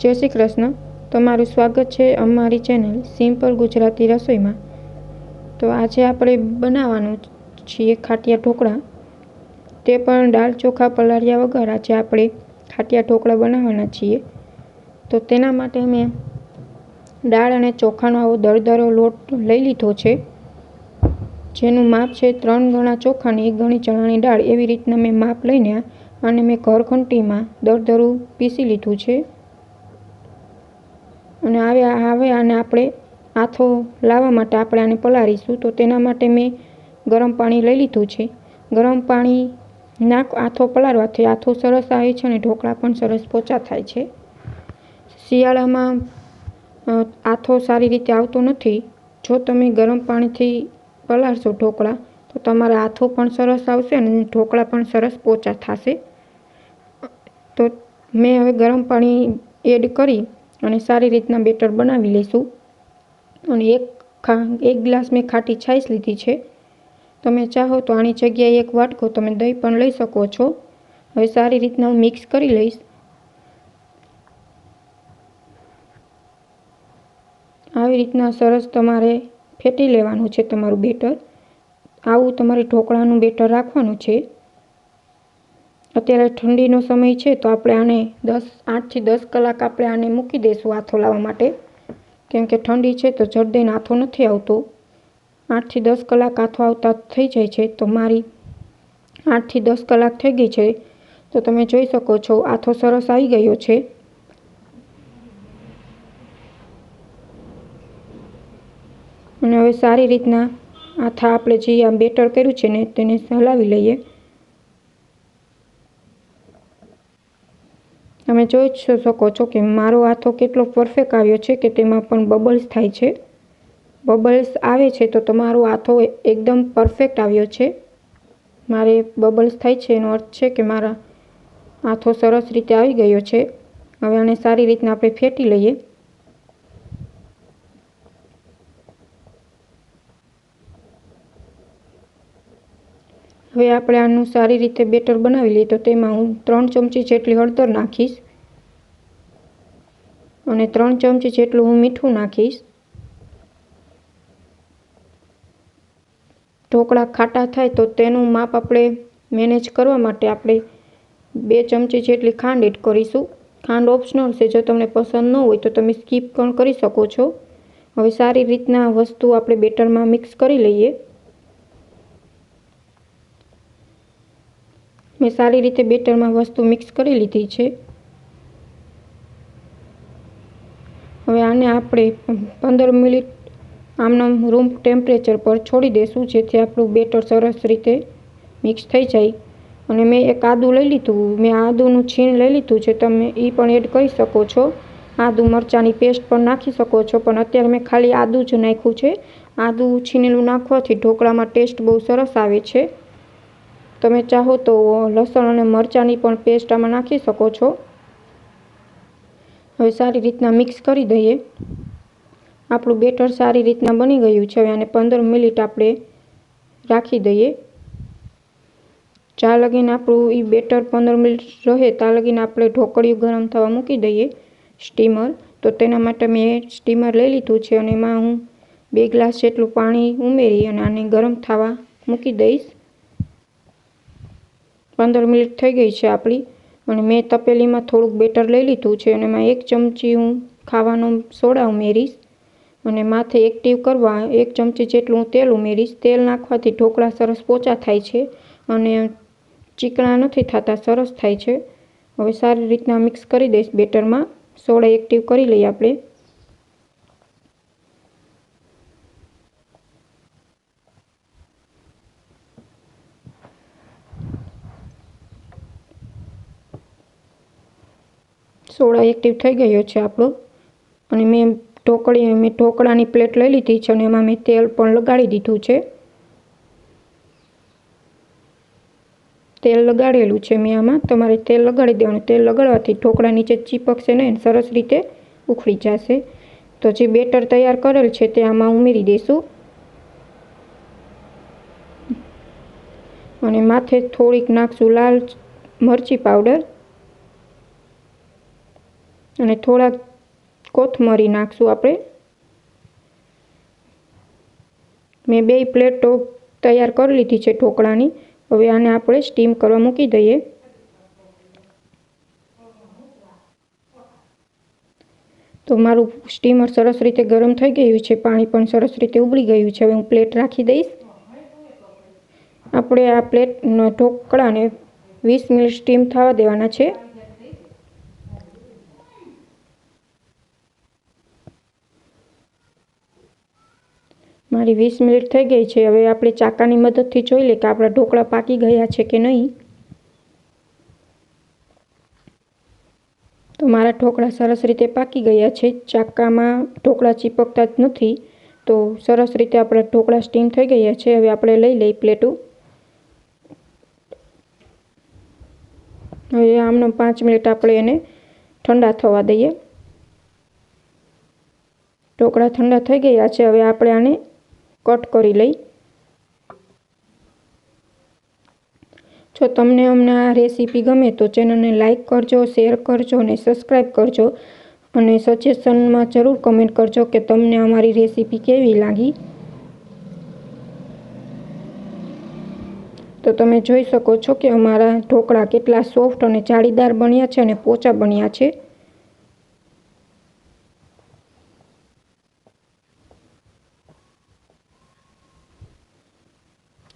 જય શ્રી કૃષ્ણ. તમારું સ્વાગત છે અમારી ચેનલ સિમ્પલ ગુજરાતી રસોઈમાં. તો આજે આપણે બનાવવાનું છીએ ખાટિયા ઢોકળા. તે પણ દાળ ચોખા પલાળ્યા વગર આજે આપણે ખાટિયા ઢોકળા બનાવવાના છીએ. તો તેના માટે મેં દાળ અને ચોખાનો આવો દરદરો લોટ લઈ લીધો છે. જેનું માપ છે ત્રણ ગણા ચોખાની એક ગણી ચણાની દાળ. એવી રીતના મેં માપ લઈને અને મેં ઘરઘંટીમાં દરદરું પીસી લીધું છે. અને હવે આવે અને આપણે આથો લાવવા માટે આપણે આને પલાળીશું. તો તેના માટે મેં ગરમ પાણી લઈ લીધું છે. ગરમ પાણી નાખ આથો પલાળવાથી આથો સરસ આવે છે અને ઢોકળા પણ સરસ પોચા થાય છે. શિયાળામાં આથો સારી રીતે આવતો નથી. જો તમે ગરમ પાણીથી પલાળશો ઢોકળા, તો તમારા આથો પણ સરસ આવશે અને ઢોકળા પણ સરસ પોચા થશે. તો મેં હવે ગરમ પાણી એડ કરી અને સારી રીતના બેટર બનાવી લઈશું અને એક ખા, એક ગ્લાસ મેં ખાટી છાશ લીધી છે. તમે ચાહો તો આની જગ્યાએ એક વાટકો તમે દહીં પણ લઈ શકો છો. હવે સારી રીતના હું મિક્સ કરી લઈશ. આવી રીતના સરસ તમારે ફેટી લેવાનું છે તમારું બેટર. આવું તમારે ઢોકળાનું બેટર રાખવાનું છે. અત્યારે ઠંડીનો સમય છે તો આપણે આને દસ, આઠથી દસ કલાક આપણે આને મૂકી દઈશું આથો લાવવા માટે. કેમ કે ઠંડી છે તો જડદઈને આથો નથી આવતો. આઠથી દસ કલાક આથો આવતા થઈ જાય છે તો મારી આઠથી દસ કલાક થઈ ગઈ છે તો તમે જોઈ શકો છો આથો સરસ આવી ગયો છે. અને હવે સારી રીતના આથા આપણે જે આ બેટર કર્યું છે ને તેને હલાવી લઈએ. તમે જોઈ શકો છો કે મારો હાથો કેટલો પરફેક્ટ આવ્યો છે કે તેમાં પણ બબલ્સ થાય છે. બબલ્સ આવે છે તો તમારો હાથો એકદમ પરફેક્ટ આવ્યો છે. મારે બબલ્સ થાય છે એનો અર્થ છે કે મારા આથો સરસ રીતે આવી ગયો છે. હવે આને સારી રીતના આપણે ફેટી લઈએ. હવે આપણે આનું સારી રીતે બેટર બનાવી લઈએ તો તેમાં હું ત્રણ ચમચી જેટલી હળદર નાખીશ. અને ત્રણ ચમચી જેટલું હું મીઠું નાખીશ. ઢોકળા ખાટા થાય તો તેનું માપ આપણે મેનેજ કરવા માટે આપણે બે ચમચી જેટલી ખાંડ એડ કરીશું. ખાંડ ઓપ્શનલ છે, જો તમને પસંદ ન હોય તો તમે સ્કીપ પણ કરી શકો છો. હવે સારી રીતના વસ્તુ આપણે બેટરમાં મિક્સ કરી લઈએ. મેં સારી રીતે બેટરમાં વસ્તુ મિક્સ કરી લીધી છે. હવે આને આપણે પંદર મિનિટ આમનામ રૂમ ટેમ્પરેચર પર છોડી દઈશું જેથી આપણું બેટર સરસ રીતે મિક્સ થઈ જાય. અને મેં એક આદું લઈ લીધું. મેં આદુનું છીણ લઈ લીધું છે. તમે એ પણ એડ કરી શકો છો. આદું મરચાંની પેસ્ટ પણ નાખી શકો છો. પણ અત્યારે મેં ખાલી આદું જ નાખ્યું છે. આદું છીનેલું નાખવાથી ઢોકળામાં ટેસ્ટ બહુ સરસ આવે છે. તમે ચાહો તો લસણ અને મરચાંની પણ પેસ્ટ આમાં નાખી શકો છો. હવે સારી રીતના મિક્સ કરી દઈએ. આપણું બેટર સારી રીતના બની ગયું છે. હવે આને પંદર મિનિટ આપણે રાખી દઈએ. ચા લગીને આપણું એ બેટર પંદર મિનિટ રહે ત્યાં લગીને આપણે ઢોકળિયું ગરમ થવા મૂકી દઈએ સ્ટીમર. તો તેના માટે મેં સ્ટીમર લઈ લીધું છે અને એમાં હું બે ગ્લાસ જેટલું પાણી ઉમેરી અને આને ગરમ થવા મૂકી દઈશ. પંદર મિનિટ થઈ ગઈ છે આપણી. અને મેં તપેલીમાં થોડુંક બેટર લઈ લીધું છે અને એમાં એક ચમચી હું ખાવાનો સોડા ઉમેરીશ. અને માથે એક્ટિવ કરવા એક ચમચી જેટલું તેલ ઉમેરીશ. તેલ નાખવાથી ઢોકળા સરસ પોચા થાય છે અને ચીકણા નથી થતા, સરસ થાય છે. હવે સારી રીતના મિક્સ કરી દઈશ બેટરમાં. સોડા એક્ટિવ કરી લઈએ આપણે. સોડા એક્ટિવ થઈ ગયો છે આપણો. અને મેં ઢોકળી, મેં ઢોકળાની પ્લેટ લઈ લીધી છે અને એમાં મેં તેલ પણ લગાડી દીધું છે. તેલ લગાડેલું છે મેં આમાં. તમારે તેલ લગાડી દેવાનું. તેલ લગાડવાથી ઢોકળા નીચે ચીપકશે નહીં સરસ રીતે ઉખડી જશે. તો જે બેટર તૈયાર કરેલ છે તે આમાં ઉમેરી દઈશું અને માથે થોડીક નાખશું લાલ મરચી પાવડર અને થોડાક કોથમરી નાખશું આપણે. મેં બે પ્લેટો તૈયાર કરી લીધી છે ઢોકળાની. હવે આને આપણે સ્ટીમ કરવા મૂકી દઈએ. તો મારું સ્ટીમર સરસ રીતે ગરમ થઈ ગયું છે. પાણી પણ સરસ રીતે ઉબળી ગયું છે. હવે હું પ્લેટ રાખી દઈશ. આપણે આ પ્લેટ ઢોકળાને વીસ મિનિટ સ્ટીમ થવા દેવાના છે. મારી વીસ મિનિટ થઈ ગઈ છે. હવે આપણે ચાકાની મદદથી જોઈ લે કે આપણા ઢોકળા પાકી ગયા છે કે નહીં. તો મારા ઢોકળા સરસ રીતે પાકી ગયા છે. ચાકામાં ઢોકળા ચીપકતા જ નથી. તો સરસ રીતે આપણા ઢોકળા સ્ટીમ થઈ ગયા છે. હવે આપણે લઈ લઈ પ્લેટું. હવે આમનો પાંચ મિનિટ આપણે એને ઠંડા થવા દઈએ. ઢોકળા ઠંડા થઈ ગયા છે. હવે આપણે આને કટ કરી લઈ. જો તમને અમને આ રેસીપી ગમે તો ચેનલને લાઇક કરજો, શેર કરજો અને સબસ્ક્રાઈબ કરજો. અને સજેશનમાં જરૂર કમેન્ટ કરજો કે તમને અમારી રેસીપી કેવી લાગી. તો તમે જોઈ શકો છો કે અમારા ઢોકળા કેટલા સોફ્ટ અને જાળીદાર બન્યા છે અને પોચા બન્યા છે.